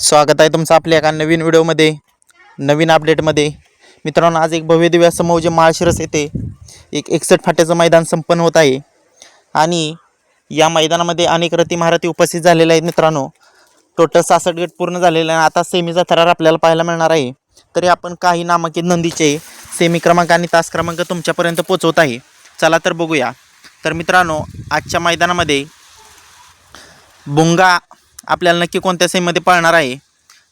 स्वागत आहे तुमचं आपल्या एका नवीन व्हिडिओमध्ये नवीन अपडेटमध्ये मित्रांनो आज एक भव्य दिव्य जे माळशिरस येथे एक एकसठ फाट्याचं मैदान संपन्न होत आहे. आणि या मैदानामध्ये अनेक रती महारथी उपस्थित झालेल्या आहेत मित्रांनो. टोटल सहासष्ट गट पूर्ण झालेला आहे आता सेमीचा थरार आपल्याला पाहायला मिळणार आहे. तरी आपण काही नामांकित नंदीचे सेमी क्रमांक आणि तास क्रमांक तुमच्यापर्यंत पोचवत आहे. चला तर बघूया. तर मित्रांनो आजच्या मैदानामध्ये बुंगा आपल्याला नक्की कोणत्या सेमीमध्ये पळणार आहे?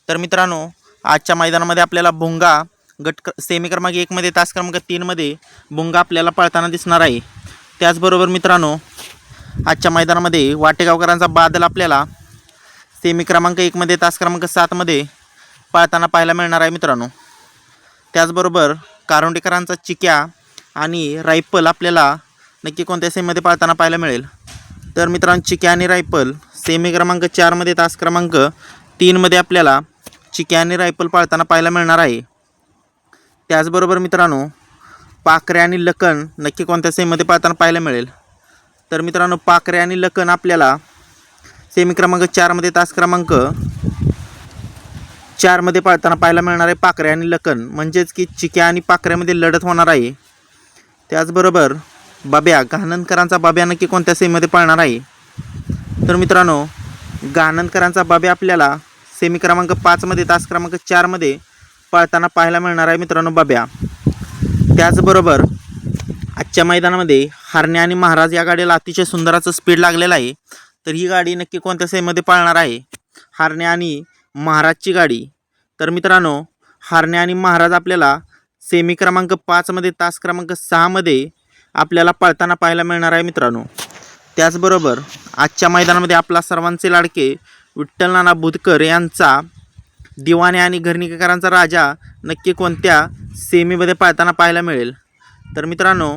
तर मित्रांनो आजच्या मैदानामध्ये आपल्याला भुंगा गट सेमी क्रमांक एकमध्ये तास क्रमांक तीनमध्ये भुंगा आपल्याला पळताना दिसणार आहे. त्याचबरोबर मित्रांनो आजच्या मैदानामध्ये वाटेगावकरांचा बादल आपल्याला सेमी क्रमांक एकमध्ये तास क्रमांक सातमध्ये पळताना पाहायला मिळणार आहे मित्रांनो. त्याचबरोबर कारोंडेकरांचा चिक्या आणि रायफल आपल्याला नक्की कोणत्या सेमीमध्ये पळताना पाहायला मिळेल? तर मित्रांनो चिक्या आणि रायफल सेमी क्रमांक चारमध्ये तास क्रमांक तीनमध्ये आपल्याला चिक्या आणि रायफल पाळताना पाहायला मिळणार आहे. त्याचबरोबर मित्रांनो पाखरे आणि लखन नक्की कोणत्या सेमीमध्ये पाळताना पाहायला मिळेल? तर मित्रांनो पाखरे आणि लखन आपल्याला सेमी क्रमांक चारमध्ये तास क्रमांक चारमध्ये पाळताना पाहायला मिळणार आहे पाखरे आणि लखन. म्हणजेच की चिक्या आणि पाखऱ्यामध्ये लढत होणार आहे. त्याचबरोबर बाब्या घाणनकरांचा बाब्या नक्की कोणत्या सेमीमध्ये पाळणार आहे? तर मित्रांनो गाणनकरांचा बाबी आपल्याला सेमी क्रमांक पाचमध्ये तास क्रमांक चारमध्ये पळताना पाहायला मिळणार आहे मित्रांनो बाब्या. त्याचबरोबर आजच्या मैदानामध्ये हरण्या आणि महाराज या गाडीला अतिशय सुंदराचं स्पीड लागलेलं आहे. तर ही गाडी नक्की कोणत्या सेमध्ये पाळणार आहे? हरण्या आणि महाराजची गाडी. तर मित्रांनो हरण्या आणि महाराज आपल्याला सेमी क्रमांक पाचमध्ये तास क्रमांक सहामध्ये आपल्याला पळताना पाहायला मिळणार आहे मित्रांनो. त्याचबरोबर आजच्या मैदानामध्ये आपला सर्वांचे लाडके विठ्ठल नाना बुधकर यांचा दिवाने आणि घरणीकरांचा राजा नक्की कोणत्या सेमीमध्ये पाळताना पाहायला मिळेल? तर मित्रांनो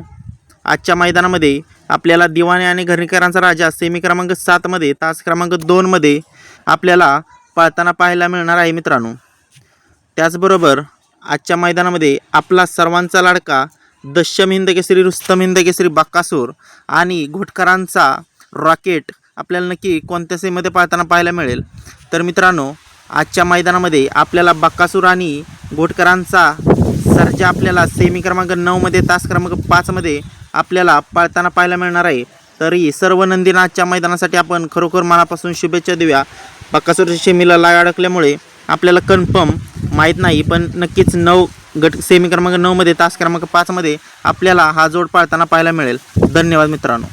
आजच्या मैदानामध्ये आपल्याला दिवाणे आणि घरणीकरांचा राजा सेमी क्रमांक सातमध्ये तास क्रमांक दोनमध्ये आपल्याला पाळताना पाहायला मिळणार आहे मित्रांनो. त्याचबरोबर आजच्या मैदानामध्ये आपला सर्वांचा लाडका दशम हिंद केसरी रुस्तम हिंद केसरी बक्कासूर आणि घोटकरांचा रॉकेट आपल्याला नक्की कोणत्या सेमध्ये पाळताना पाहायला मिळेल? तर मित्रांनो आजच्या मैदानामध्ये आपल्याला बक्कासूर आणि घोटकरांचा सर्जा आपल्याला सेमी क्रमांक नऊमध्ये तास क्रमांक पाचमध्ये आपल्याला पाळताना पाहायला मिळणार आहे. तरी सर्व नंदीना आजच्या मैदानासाठी आपण खरोखर मनापासून शुभेच्छा देऊया. बक्कासूरच्या शेमीला लाग अडकल्यामुळे आपल्याला कन्फर्म माहीत नाही पण नक्कीच नऊ गट सेमी क्रमांक नऊमध्ये तास क्रमांक पाचमध्ये आपल्याला हा जोड पाळताना पाहायला मिळेल. धन्यवाद मित्रांनो.